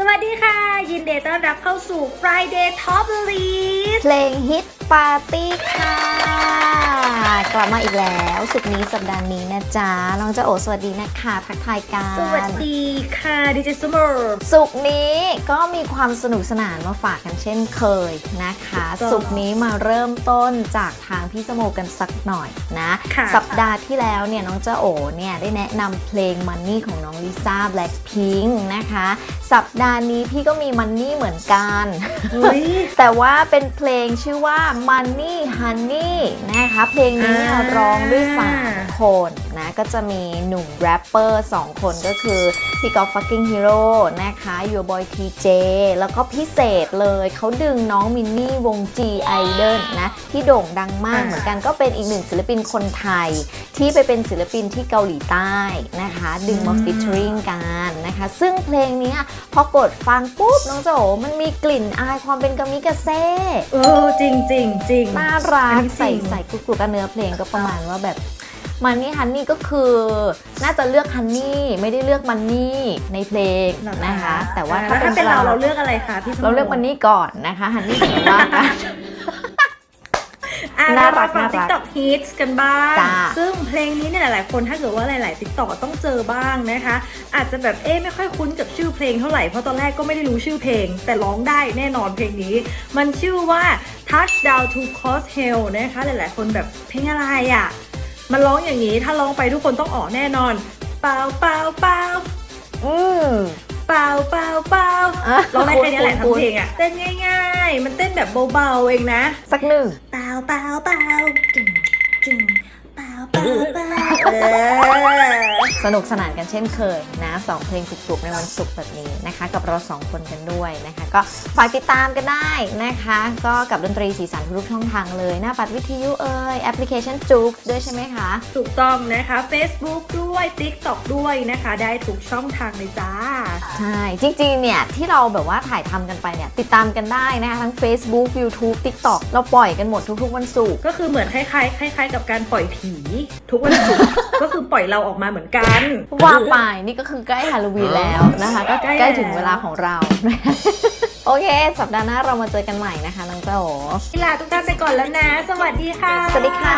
สวัสดีค่ะ ยินดีต้อนรับเข้าสู่ Friday Top List เพลงฮิตปาร์ตี้ค่ะ กลับมาอีกแล้วสุกร์นี้สัปดาห์นี้นะจ๊ะน้องเจ้าโอสวัสดีนะคะทักทายกันสวัสดีค่ะดิเจสมอร์สุกร์นี้ก็มีความสนุกสนานมาฝากกันเช่นเคยนะคะถูกต้องสุกร์นี้มาเริ่มต้นจากทางพี่สโมกันสักหน่อยนะค่ะสัปดาห์ที่แล้วเนี่ยน้องเจ้าโอเนี่ยได้แนะนำเพลงมันนี่ของน้องลิซ่าแบล็คพิงค์นะคะ สัปดาห์นี้พี่ก็มีมันนี่เหมือนกันอุ้ยแต่ว่าเป็นเพลงชื่อว่า Money Honey นะคะเพลงนี้เนี่ยอ่าร้องด้วยสามคนนะก็จะมีหนุ่มแรปเปอร์2คนก็คือพี่กอล์ฟฟักกิ้งฮีโร่นะคะ Your Boy TJ แล้วก็พิเศษเลยเขาดึงน้องมินนี่วง G Idol นะที่โด่งดังมากอ่าเหมือนกันก็เป็นอีกหนึ่งศิลปินคนไทย ที่ไปเป็นศิลปินที่เกาหลีใต้นะคะ ดึงมาอืมฟิชเชอริงกันนะคะ ซึ่งเพลงเนี้ยพอกดฟังปุ๊บน้องโจโอมันมีกลิ่นอายความเป็นกามิกาเซ่เออจริงจริงจริงน่ารัอันกนี้จริใส่งใส่กรุกๆกันเนื้อเพลงก็ประมาณว่าแบบมันนี่ฮันนี่ก็คือน่าจะเลือกฮันนี่ไม่ได้เลือกมันนี่ในเพลงนะคะ แต่ว่าถ้าถ้าเป็นเป็นเราเราเราเลือกอะไรคะพี่สมเราเลือกมันนี่ก่อนนะคะฮันนี่ถึงว่ากัน อะน่ารัเรากฟังน่ารัก TikTok Hits กันบ้าง จ้าซึ่งเพลงนี้เนี่ยหลายๆคนถ้าเกิดว่าหลายๆ TikTok ต้องเจอบ้างนะคะ อาจจะแบบเอ๊ะไม่ค่อยคุ้นกับชื่อเพลงเท่าไหร่ เพราะตอนแรกก็ไม่ได้รู้ชื่อเพลง แต่ร้องได้แน่นอนเพลงนี้ มันชื่อว่า Touchdown to Cross Hell นะคะหลายๆ คนแบบเพลงอะไรอะ มันร้องอย่างนี้ถ้าร้องไปทุกคนต้องออกแน่นอน เปล่าเปล่าเปล่า อืม เปล่าเปล่าเปล่าอะร้องได้แค่นี้แหละคุ้ทั้นๆ งเพลงอะเต้นง่าย ๆ มันเต้นแบบเบาๆเองนะ สักหนึ่ง เปล่า เปล่าเปล่าจึงจึงเปล่าเปล่าเปล่าเออ สนุกสนานกันเช่นเคยนะสองเพลงถูกๆในวันศุกร์แบบนี้นะคะ กับเราสองคนกันด้วยนะคะ ก็ฝากติดตามกันได้นะคะ ก็กับดนตรีสีสันทุกช่องทางเลย หน้าปัดวิทยุเอ่ยแอปพลิเคชันจู๊กด้วยใช่ไหมคะ ถูกต้องนะคะ Facebook ด้วย TikTok ด้วยนะคะ ได้ทุกช่องทางเลยจ้า ใช่ จริงๆ เนี่ยที่เราแบบว่าถ่ายทำกันไปเนี่ยติดตามกันได้นะคะทั้ง Facebook YouTube TikTok เราปล่อยกันหมดทุกๆวันศุกร์ก็คือเหมือนคล้ายๆคล้าย ๆ กับการปล่อยผีทุกวันศุกร์ก็คือปล่อยเราออกมาเหมือนกันว่าไปนี่ก็คือใกล้ฮาโลวีนแล้วนะคะ ก็ใกล้ใกล้ถึงแล้วเวลาของเรา โอเค สัปดาห์หน้าเรามาเจอกันใหม่นะคะน้องเจ้าโอลาทุกท่านไปก่อนแล้วนะ สวัสดีค่ะ สวัสดีค่ะ